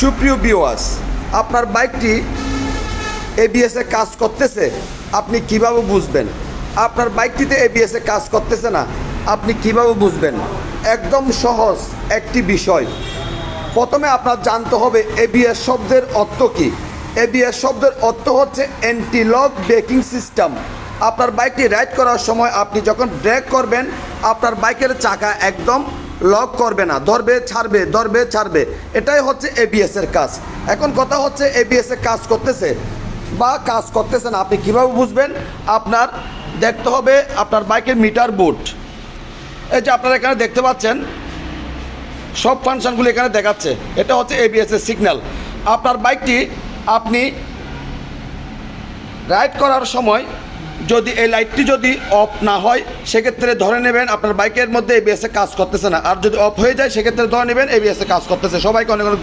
সুপ্রিয় বিওয়াস আপনার বাইকটি এবিএসে কাজ করতেছে, আপনি কীভাবে বুঝবেন? আপনার বাইকটিতে এবিএসে কাজ করতেছে না, আপনি কীভাবে বুঝবেন? একদম সহজ একটি বিষয়। প্রথমে আপনার জানতে হবে এবিএস শব্দের অর্থ কী? এবিএস শব্দের অর্থ হচ্ছে অ্যান্টি অ্যান্টিলক ব্রেকিং সিস্টেম আপনার বাইকটি রাইড করার সময় আপনি যখন ব্রেক করবেন, আপনার বাইকের চাকা একদম লক করবে না, ধরবে, ছাড়বে ধরবে, ছাড়বে। এটাই হচ্ছে এবিএস এর কাজ। এখন কথা হচ্ছে এবিএস এর কাজ করতেছে বা কাজ করতেছে না। আপনি কীভাবে বুঝবেন? আপনার দেখতে হবে আপনার বাইকের মিটার বোর্ড। এই যে আপনারা এখানে দেখতে পাচ্ছেন, সব ফাংশনগুলো এখানে দেখাচ্ছে। এটা হচ্ছে এবিএস এর সিগন্যাল আপনার বাইকটি আপনি রাইড করার সময় যদি এই লাইটটি যদি অফ না হয়, সেক্ষেত্রে ধরে নেবেন আপনার বাইকের মধ্যে এবিএসএ কাজ করতেছে না। আর যদি অফ হয়ে যায়, সেক্ষেত্রে ধরে নেবেন এবিএসএ কাজ করতেছে। সবাইকে অনেক অনেক